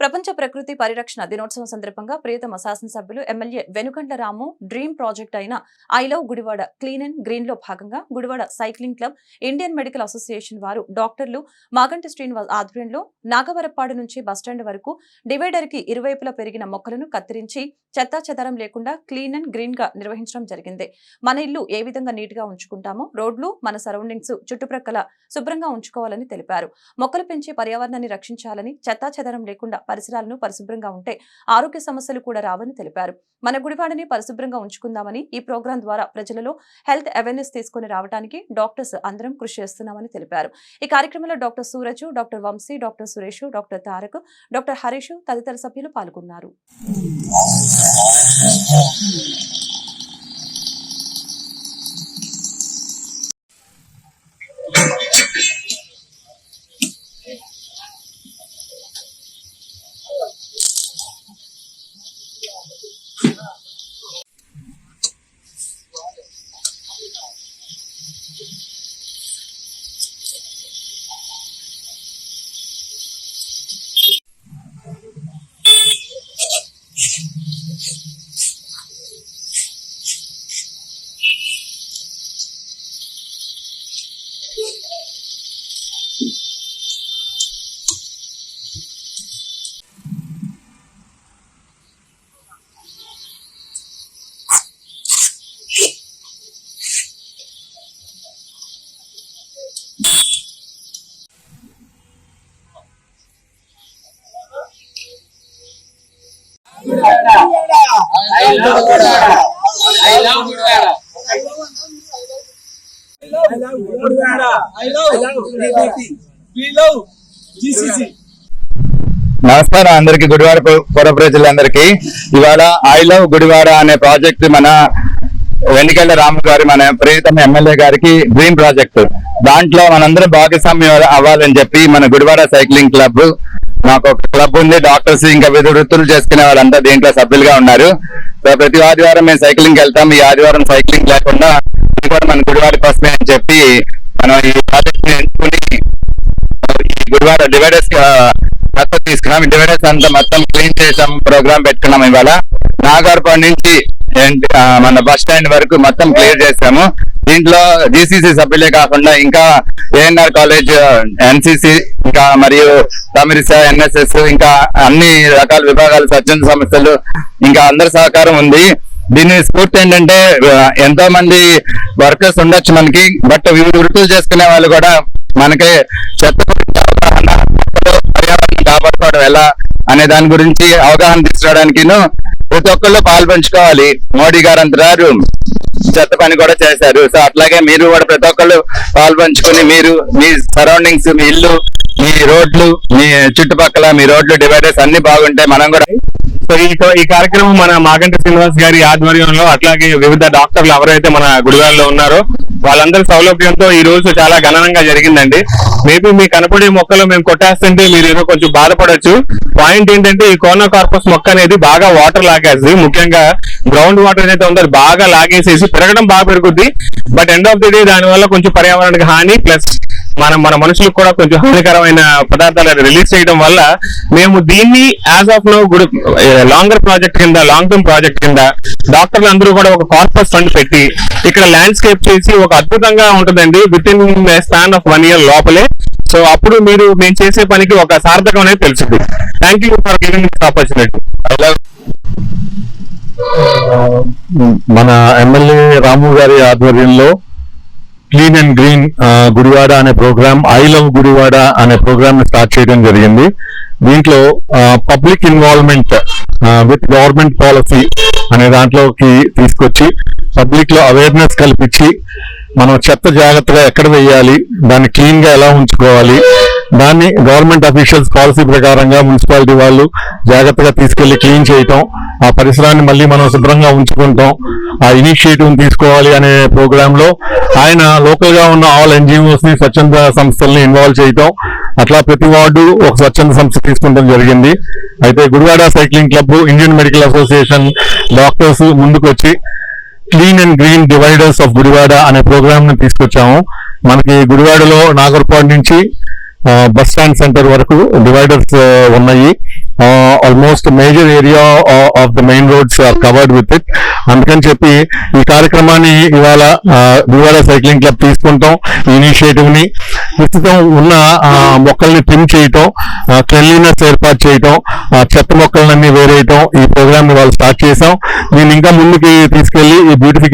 ప్రపంచ ప్రకృతి పరిరక్షణ దినోత్సవం సందర్భంగా ప్రియతమ శాసనసభ్యులు MLA Venigandla Ramu dream project అయిన I love Gudivada clean and గ్రీన్లో భాగంగా Gudivada cycling club Indian medical association వారు డాక్టర్లు మాగంటి శ్రీనివాస్ ఆధ్వర్యంలో నాగవరపాడు నుంచి బస్టాండ్ వరకు డివైడర్కి ఇరువైపులా పెరిగిన మొక్కలను కత్తిరించి చెత్తా చెదారం లేకుండా క్లీన్ అండ్ గ్రీన్గా నిర్వహించడం జరిగింది. మన ఇల్లు ఏ విధంగా నీట్గా ఉంచుకుంటామో రోడ్లు మన సరౌండింగ్స్ చుట్టుప్రక్కల శుభ్రంగా ఉంచుకోవాలని తెలిపారు. మొక్కలు పెంచి పర్యావరణాన్ని రక్షించాలని చెత్తా చెదారం లేకుండా పరిసరాలను పరిశుభ్రంగా ఉంటే ఆరోగ్య సమస్యలు కూడా రావని తెలిపారు. మన గుడివాడని పరిశుభ్రంగా ఉంచుకుందామని ఈ ప్రోగ్రాం ద్వారా ప్రజలలో హెల్త్ అవేర్నెస్ తీసుకుని రావడానికి డాక్టర్స్ అందరం కృషి చేస్తున్నామని తెలిపారు. ఈ కార్యక్రమంలో doctor Suraj doctor Vamsi doctor Suresh doctor Tarak doctor Harish తదితర సభ్యులు పాల్గొన్నారు. నమస్కారం అందరికి గుడివాడ పు- పుర ప్రజలందరికీ ఇవాళ ఐ లవ్ గుడివాడ అనే ప్రాజెక్ట్ మన వెండికెళ్ళ రాము గారి మన ప్రియతమ ఎమ్మెల్యే గారికి డ్రీమ్ ప్రాజెక్ట్. దాంట్లో మనందరం భాగస్వామ్యం అవ్వాలని చెప్పి మన గుడివాడ సైక్లింగ్ క్లబ్ మాకు ఒక క్లబ్ ఉంది డాక్టర్స్ ఇంకా వివిధ వృత్తులు చేసుకునే వాళ్ళంతా దీంట్లో సభ్యులుగా ఉన్నారు. సో ప్రతి ఆదివారం మేము సైక్లింగ్ వెళ్తాం. ఈ ఆదివారం సైక్లింగ్ లేకుండా ఇది కూడా మన గుడివాడ కోసమే అని చెప్పి మనం ఈ ప్రాజెక్ట్ ఎంచుకుని ఈ గురువారం డివైడర్స్ మొత్తం తీసుకున్నాం. డివైడర్స్ అంతా మొత్తం క్లీన్ చేసాం ప్రోగ్రామ్ పెట్టుకున్నాం ఇవాళ. నాగార్పాడు నుంచి మన బస్ స్టాండ్ వరకు మొత్తం క్లియర్ చేసాము. దీంట్లో జీసీసీ సభ్యులే కాకుండా ఇంకా ఏఎన్ఆర్ కాలేజ్ ఎన్సిసి ఇంకా మరియు తమిరిసా ఎన్ఎస్ఎస్ ఇంకా అన్ని రకాల విభాగాలు స్వచ్ఛంద సంస్థలు ఇంకా అందరి సహకారం ఉంది. దీని స్ఫూర్తి ఏంటంటే ఎంతో మంది వర్కర్స్ ఉండొచ్చు మనకి బట్ వివిధ వృత్తులు చేసుకునే వాళ్ళు కూడా మనకి చెత్త గురించి అవగాహన పర్యావరణం కాపాడుకోవడం ఎలా అనే దాని గురించి అవగాహన తీసుకురావడానికి ప్రతి ఒక్కళ్ళు పాల్పంచుకోవాలి మోడీ గారు అంతరారు చెత్త పని కూడా చేశారు. సో అట్లాగే మీరు కూడా ప్రతి ఒక్కళ్ళు పాల్పంచుకుని మీరు మీ సరౌండింగ్స్ మీ ఇల్లు మీ రోడ్లు మీ చుట్టుపక్కల మీ రోడ్లు డివైడర్స్ అన్ని బాగుంటాయి. మనం కూడా సో ఈ ఈ కార్యక్రమం మన మాగంటి శ్రీనివాస్ గారి ఆధ్వర్యంలో అట్లాగే వివిధ డాక్టర్లు ఎవరైతే మన గుడివాడలో ఉన్నారో వాళ్ళందరి సౌలభ్యంతో ఈ రోజు చాలా గణనంగా జరిగిందండి. మేబీ మీ కనపడే మొక్కలు మేము కొట్టేస్తుంటే మీరు ఏదో కొంచెం బాధపడొచ్చు. పాయింట్ ఏంటంటే ఈ కోనో కార్పస్ మొక్క అనేది బాగా వాటర్ లాగేస్తుంది ముఖ్యంగా గ్రౌండ్ వాటర్ ఏదైతే ఉందో అది బాగా లాగేసేసి పెరగడం బాగా పెరుగుద్ది. But end of the day దాని వల్ల కొంచెం పర్యావరణానికి హాని ప్లస్ మన మన మనుషులకు కూడా కొంచెం హానికరమైన పదార్థాలు రిలీజ్ చేయడం వల్ల మేము దీన్ని as of no good longer project కింద లాంగ్ టర్మ్ ప్రాజెక్ట్ కింద డాక్టర్లు అందరూ కూడా ఒక కార్పస్ ఫండ్ పెట్టి ఇక్కడ ల్యాండ్స్కేప్ చేసి ఒక అద్భుతంగా ఉంటుందండి with in span of one year లోపలే. సో అప్పుడు మీరు మేము చేసే పనికి ఒక సార్థకం అనేది తెలుస్తుంది. Thank you for giving this opportunity మన ఎమ్మెల్యే రాము గారి ఆధ్వర్యంలో క్లీన్ అండ్ గ్రీన్ గుడివాడ అనే ప్రోగ్రామ్ ఐ లవ్ గుడివాడ అనే ప్రోగ్రామ్ స్టార్ట్ చేయడం జరిగింది. దీంట్లో public involvement with government policy అనే దాంట్లోకి తీసుకొచ్చి పబ్లిక్లో అవేర్నెస్ కల్పించి మనం చెత్త జాగ్రత్తగా ఎక్కడ వేయాలి దాన్ని క్లీన్గా ఎలా ఉంచుకోవాలి దాన్ని గవర్నమెంట్ అఫీషియల్స్ పాలసీ ప్రకారంగా మున్సిపాలిటీ వాళ్ళు జాగ్రత్తగా తీసుకెళ్ళి క్లీన్ చేయటం ఆ పరిసరాన్ని మళ్ళీ మనం శుభ్రంగా ఉంచుకుంటాం. ఆ ఇనిషియేటివ్ తీసుకోవాలి అనే ప్రోగ్రామ్లో ఆయన లోకల్గా ఉన్న ఆల్ ఎన్జిఓస్ని స్వచ్ఛంద సంస్థల్ని ఇన్వాల్వ్ చేయటం. అట్లా ప్రతి వార్డు ఒక స్వచ్ఛంద సంస్థ తీసుకుంటాం జరిగింది. అయితే Gudivada cycling club Indian medical association doctors ముందుకు వచ్చి clean and green dividers of Gudivada అనే ప్రోగ్రామ్ని తీసుకొచ్చాము. మనకి గుడివాడలో నాగర్పాడు నుంచి బస్ స్టాండ్ సెంటర్ వరకు డివైడర్స్ ఉన్నాయి. Almost major area of the main roads are covered with it అందుకని చెప్పి ఈ కార్యక్రమాన్ని ఇవాళ దివాళ సైక్లింగ్ క్లబ్ తీసుకుంటాం. ఇనిషియేటివ్ని. ప్రస్తుతం ఉన్న మొక్కల్ని ట్రిమ్ చేయటం క్లెన్లీనెస్ ఏర్పాటు చేయటం చెత్త మొక్కలన్నీ వేరేయటం ఈ ప్రోగ్రామ్ వాళ్ళు స్టార్ట్ చేసాం దీన్ని ఇంకా ముందుకి తీసుకెళ్ళి ఈ బ్యూటిఫికేషన్